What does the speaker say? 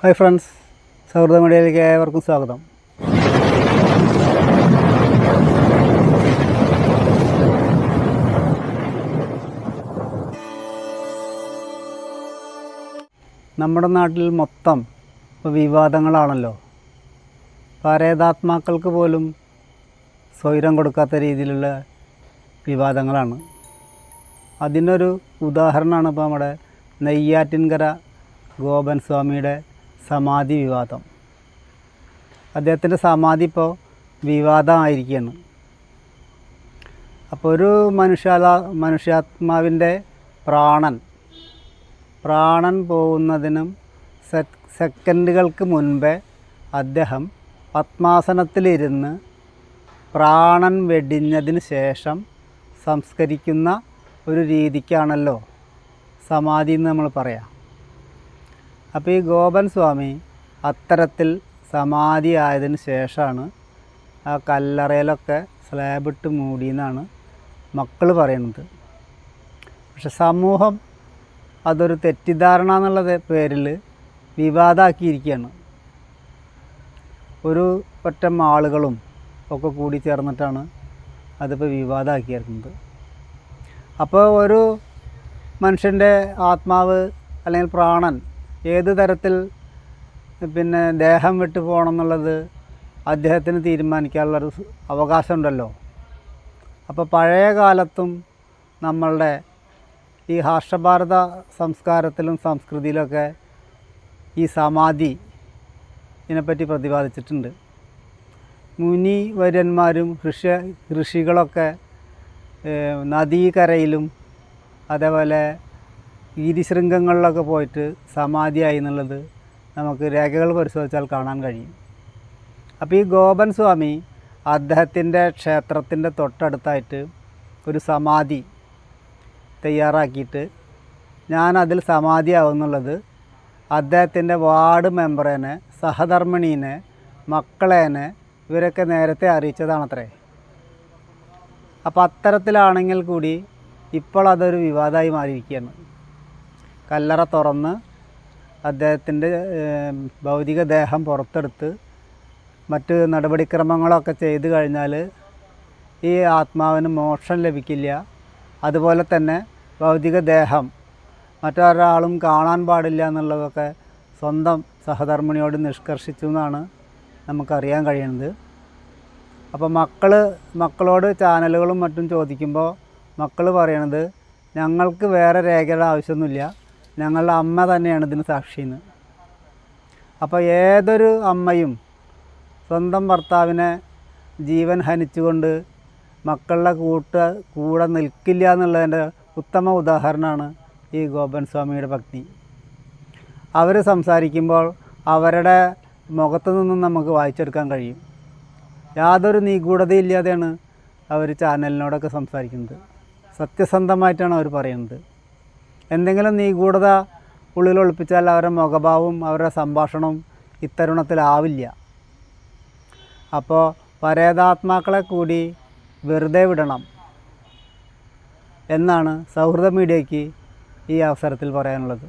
Hi friends സൗഹൃദ മീഡിയയിലേക്ക് ഏവർക്കും സ്വാഗതം. നമ്മുടെ നാട്ടിൽ മൊത്തം ഇപ്പോൾ വിവാദങ്ങളാണല്ലോ. പരേതാത്മാക്കൾക്ക് പോലും സ്വൈരം കൊടുക്കാത്ത രീതിയിലുള്ള വിവാദങ്ങളാണ്. അതിനൊരു ഉദാഹരണമാണ് ഇപ്പോൾ നമ്മുടെ നെയ്യാറ്റിൻകര ഗോപൻ സ്വാമിയുടെ സമാധി വിവാദം അദ്ദേഹത്തിന്റെ സമാധി ഇപ്പോൾ വിവാദമായിരിക്കുകയാണ് അപ്പോൾ ഒരു മനുഷ്യാല മനുഷ്യാത്മാവിന്റെ പ്രാണൻ പ്രാണൻ പോകുന്നതിനും സെക്കൻഡുകൾക്ക് മുൻപേ അദ്ദേഹം പത്മാസനത്തിലിരുന്ന് പ്രാണൻ വെടിഞ്ഞതിന് ശേഷം സംസ്കരിക്കുന്ന ഒരു രീതിക്കാണല്ലോ സമാധി എന്ന് നമ്മൾ പറയാം. അപ്പോൾ ഈ ഗോപൻ സ്വാമി അത്തരത്തിൽ സമാധി ആയതിന് ശേഷമാണ് ആ കല്ലറയിലൊക്കെ സ്ലാബിട്ട് മൂടിയെന്നാണ് മക്കൾ പറയുന്നത്. പക്ഷെ സമൂഹം അതൊരു തെറ്റിദ്ധാരണ എന്നുള്ള പേരിൽ വിവാദമാക്കിയിരിക്കുകയാണ് ഒരു പറ്റം ആളുകളും ഒക്കെ കൂടി ചേർന്നിട്ടാണ് അതിപ്പോൾ വിവാദമാക്കിയിരിക്കുന്നത് അപ്പോൾ ഒരു മനുഷ്യന്റെ ആത്മാവ് അല്ലെങ്കിൽ പ്രാണൻ ഏത് തരത്തിൽ പിന്നെ ദേഹം വിട്ടു പോകണം എന്നുള്ളത് അദ്ദേഹത്തിന് തീരുമാനിക്കാനുള്ളൊരു അവകാശമുണ്ടല്ലോ. അപ്പോൾ പഴയ കാലത്തും നമ്മളുടെ ഈ ഹർഷഭാരത സംസ്കാരത്തിലും സംസ്കൃതിയിലൊക്കെ ഈ സമാധി ഇതിനെപ്പറ്റി പ്രതിപാദിച്ചിട്ടുണ്ട്. മുനി വര്യന്മാരും ഋഷി ഋഷികളൊക്കെ നദീകരയിലും അതേപോലെ ഗിരിശൃംഗങ്ങളിലൊക്കെ പോയിട്ട് സമാധിയായി എന്നുള്ളത് നമുക്ക് രേഖകൾ പരിശോധിച്ചാൽ കാണാൻ കഴിയും. അപ്പോൾ ഈ ഗോപൻ സ്വാമി അദ്ദേഹത്തിന്റെ ക്ഷേത്രത്തിന്റെ തൊട്ടടുത്തായിട്ട് ഒരു സമാധി തയ്യാറാക്കിയിട്ട് ഞാൻ അതിൽ സമാധിയാവുന്നുള്ളത് അദ്ദേഹത്തിന്റെ വാർഡ് മെമ്പറേനെ സഹധർമ്മിണീനെ മക്കളേനെ ഇവരൊക്കെ നേരത്തെ അറിയിച്ചതാണത്രേ. അപ്പോൾ അത്തരത്തിലാണെങ്കിൽ കൂടി ഇപ്പോൾ അതൊരു വിവാദമായി മാറിയിരിക്കുകയാണ്. കല്ലറ തുറന്ന് അദ്ദേഹത്തിന്റെ ഭൗതിക ദേഹം പുറത്തെടുത്ത് മറ്റ് നടപടിക്രമങ്ങളൊക്കെ ചെയ്തു കഴിഞ്ഞാൽ ഈ ആത്മാവിന് മോക്ഷം ലഭിക്കില്ല. അതുപോലെ തന്നെ ഭൗതിക ദേഹം മറ്റൊരാളും കാണാൻ പാടില്ല എന്നുള്ളതൊക്കെ സ്വന്തം സഹധർമ്മിണിയോട് നിഷ്കർഷിച്ചു എന്നാണ് നമുക്കറിയാൻ കഴിയുന്നത്. അപ്പോൾ മക്കൾ മക്കളോട് ചാനലുകളും മറ്റും ചോദിക്കുമ്പോൾ മക്കൾ പറയണത് ഞങ്ങൾക്ക് വേറെ രേഖയുടെ ആവശ്യമൊന്നുമില്ല. ഞങ്ങളുടെ അമ്മ തന്നെയാണ് ഇതിന് സാക്ഷിന്ന് അപ്പോൾ ഏതൊരു അമ്മയും സ്വന്തം ഭർത്താവിനെ ജീവൻ ഹനിച്ചുകൊണ്ട് മക്കളുടെ കൂട്ട് കൂടെ നിൽക്കില്ല എന്നുള്ളതിന്റെ ഉത്തമ ഉദാഹരണമാണ് ഈ ഗോപൻ സ്വാമിയുടെ ഭക്തി. അവർ സംസാരിക്കുമ്പോൾ അവരുടെ മുഖത്തു നിന്നും നമുക്ക് വായിച്ചെടുക്കാൻ കഴിയും. യാതൊരു നിഗൂഢതയില്ലാതെയാണ് അവർ ചാനലിനോടൊക്കെ സംസാരിക്കുന്നത്. സത്യസന്ധമായിട്ടാണ് അവർ പറയുന്നത്. എന്തെങ്കിലും നിഗൂഢത ഉള്ളിൽ ഒളിപ്പിച്ചാൽ അവരുടെ മുഖഭാവവും അവരുടെ സംഭാഷണവും ഇത്തരുണത്തിലാവില്ല. അപ്പോൾ പരേതാത്മാക്കളെ കൂടി വെറുതെ വിടണം എന്നാണ് സൗഹൃദ മീഡിയയ്ക്ക് ഈ അവസരത്തിൽ പറയാനുള്ളത്.